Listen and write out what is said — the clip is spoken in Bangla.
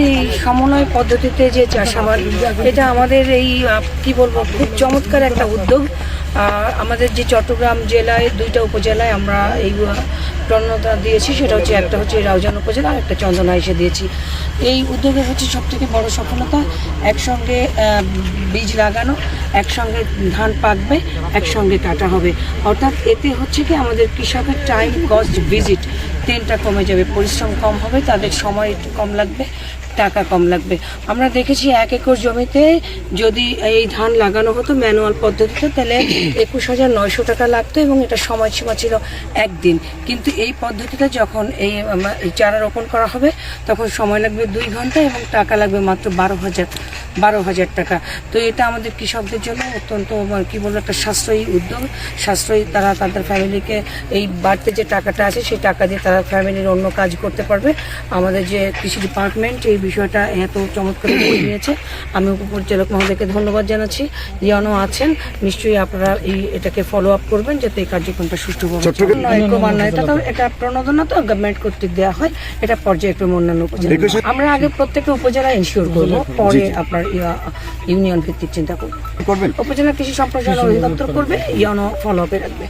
এই সমন্বয় পদ্ধতিতে যে চাষাবাদ, এটা আমাদের এই কি বলব, খুব চমৎকার একটা উদ্যোগ। আমাদের যে চট্টগ্রাম জেলায়, দুইটা উপজেলায় আমরা এই প্রণতা দিয়েছি, সেটা হচ্ছে একটা হচ্ছে রাউজান উপজেলা আর একটা চন্দনা এসে দিয়েছি। এই উদ্যোগের হচ্ছে সব থেকে বড় সফলতা, একসঙ্গে বীজ লাগানো, একসঙ্গে ধান পাকবে, একসঙ্গে কাটা হবে। অর্থাৎ এতে হচ্ছে কি, আমাদের কৃষকের টাইম কস্ট ভিজিট তিনটা কমে যাবে, পরিশ্রম কম হবে, তাদের সময় একটু কম লাগবে, টাকা কম লাগবে। আমরা দেখেছি এক একর জমিতে যদি এই ধান লাগানো হতো ম্যানুয়াল পদ্ধতিতে, তাহলে একুশ হাজার নয়শো টাকা লাগতো এবং এটা সময়সীমা ছিল একদিন। কিন্তু এই পদ্ধতিতে যখন এই চারা রোপণ করা হবে, তখন সময় লাগবে দুই ঘণ্টা এবং টাকা লাগবে মাত্র বারো হাজার বারো হাজার টাকা। তো এটা আমাদের কৃষকদের জন্য অত্যন্ত কি বলব, একটা সাশ্রয়ী উদ্যোগ। সাশ্রয়ী তারা তাদের ফ্যামিলিকে এই বাড়তে যে টাকাটা আছে, সেই টাকা দিয়ে তারা ফ্যামিলির অন্য কাজ করতে পারবে। আমাদের যে কৃষি ডিপার্টমেন্ট এই বিষয়টা এত চমৎকার করে নিয়েছে আমি উপপরিচালক মহোদয়কে ধন্যবাদ জানাচ্ছি। যেন আছেন। নিশ্চয়ই আপনারা এই এটাকে ফলো আপ করবেন যাতে এই কার্যক্রমটা সুষ্ঠুভাবে নয় এটা তো এটা প্রণোদনা তো গভর্নমেন্ট কর্তৃক দেওয়া হয়। এটা পর্যায়ক্রমে অন্যান্য উপজেলা আমরা আগে প্রত্যেকটা উপজেলা ইনশিওর করব। পরে আপনার ইয়া- ইউনিয়ন ভিত্তিক চিন্তা করব। করবেন? উপজেলা কৃষি সম্প্রসারণ অধিদপ্তর করবে ইয়নো ফলো আপে রাখবে।